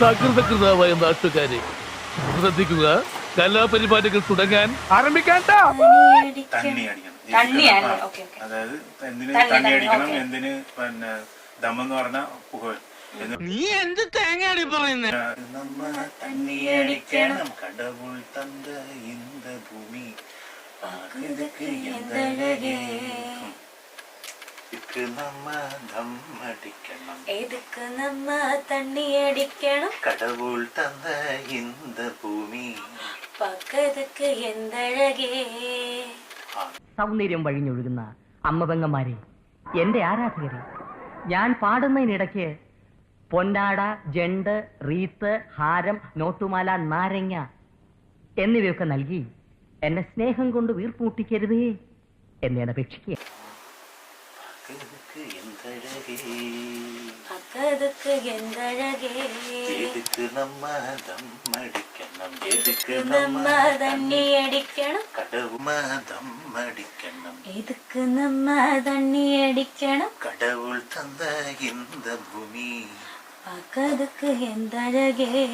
സകൃതകൃതാവായ നാട്ടുകാരെ ശ്രദ്ധിക്കുക. കലാപരിപാടികൾ തുടങ്ങാൻ ആരംഭിക്കാൻ അതായത് തണ്ണി അടിക്കണം എന്ന് നീ എന്ത് തേങ്ങയാണ് പറയുന്നത് ഇന്ത ഭൂമി. നമ്മ ഭൂമി. സൗന്ദര്യം വഴിഞ്ഞൊഴുകുന്ന അമ്മപെങ്ങന്മാരെ എന്റെ ആരാധകരെ ഞാൻ പാടുന്നതിനിടയ്ക്ക് പൊന്നാട ജണ്ട് റീത്ത് ഹാരം നോട്ടുമാല നാരങ്ങ എന്നിവയൊക്കെ നൽകി എന്നെ സ്നേഹം കൊണ്ട് വീർപ്പുമുട്ടിക്കരുതേ എന്നെ അപേക്ഷിക്കുക. മക്കതുക്ക് എന്തഴകേ? എതുക്ക് നമ്മ ദമ്മടിക്കണം എതുക്ക് നമ്മ തണ്ണി അടിക്കണം? കടവുമ ദമ്മടിക്കണം എതുക്ക് നമ്മ തണ്ണി അടിക്കണം? കടവുൾ തന്ന ഇന്ത ഭൂമി. മക്കതുക്ക് എന്തഴകേ?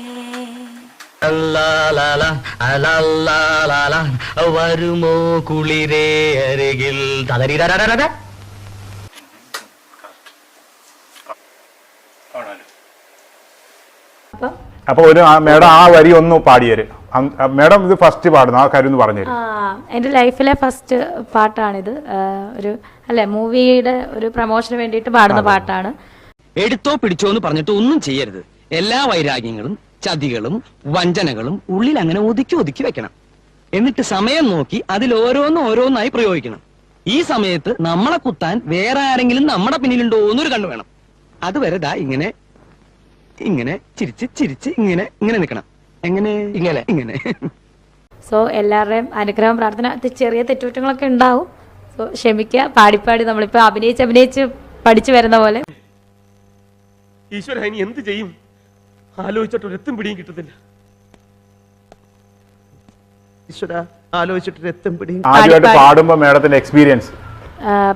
വരുമോ കുളിരേ അരികിൽ? തളരിട അപ്പൊ? ഒരു മേഡം ആ വരി ഒന്ന് പാടിയര്. മേഡം ഇത് ഫസ്റ്റ് പാടുന്നു ആ കാര്യം ഒന്ന് പറഞ്ഞു എന്റെ എന്റെ ലൈഫിലെ ഫസ്റ്റ് പാട്ടാണിത്. ഒരു അല്ലെ മൂവിയുടെ ഒരു പ്രൊമോഷന് വേണ്ടിയിട്ട് പാടുന്ന പാട്ടാണ്. എടുത്തോ പിടിച്ചോ എന്ന് പറഞ്ഞിട്ട് ഒന്നും ചെയ്യരുത്. എല്ലാ വൈരാഗ്യങ്ങളും ചതികളും വഞ്ചനകളും ഉള്ളിൽ അങ്ങനെ ഒതുക്കി ഒതുക്കി വെക്കണം. എന്നിട്ട് സമയം നോക്കി അതിൽ ഓരോന്ന് ഓരോന്നായി പ്രയോഗിക്കണം. ഈ സമയത്ത് നമ്മളെ കുത്താൻ വേറെ ആരെങ്കിലും നമ്മുടെ പിന്നിലുണ്ടോ എന്നൊരു കണ്ണു വേണം. അതുവരെ ദാ ഇങ്ങനെ ഇങ്ങനെ ചിരിച്ച് ചിരിച്ച് ഇങ്ങനെ ഇങ്ങനെ നിൽക്കണം. എങ്ങനെ? ഇങ്ങനെ. ഇങ്ങനെ. സോ എല്ലാവരുടെയും അനുഗ്രഹം പ്രാർത്ഥന ചെറിയ തെറ്റുകുറ്റങ്ങളൊക്കെ ഉണ്ടാവും. സോ ക്ഷമിക്കുക പാടിപ്പാടി നമ്മളിപ്പോ അഭിനയിച്ച് അഭിനയിച്ച് പഠിച്ചു വരുന്ന പോലെ. ഈശ്വര ഇനി എന്ത് ചെയ്യും? ആലോചിച്ചിട്ട് ഒരെത്തും പിടിയും കിട്ടത്തില്ല. ഈശ്വര ആലോചിച്ചിട്ട് ഒരെത്തും പിടിയും ആദ്യമായിട്ട് പാടുമ്പോ മേഡത്തിന്റെ എക്സ്പീരിയൻസ്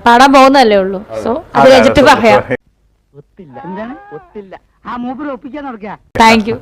പാടാൻ പോകുന്നല്ലേ ഉള്ളൂ. സോ അത് കഴിഞ്ഞിട്ട് പറയാം. ഒത്തില്ല. എന്താണ്? ഒത്തില്ല. ആ മൂപ്പര് ഒപ്പിക്കാൻ നടക്കുക താങ്ക് യു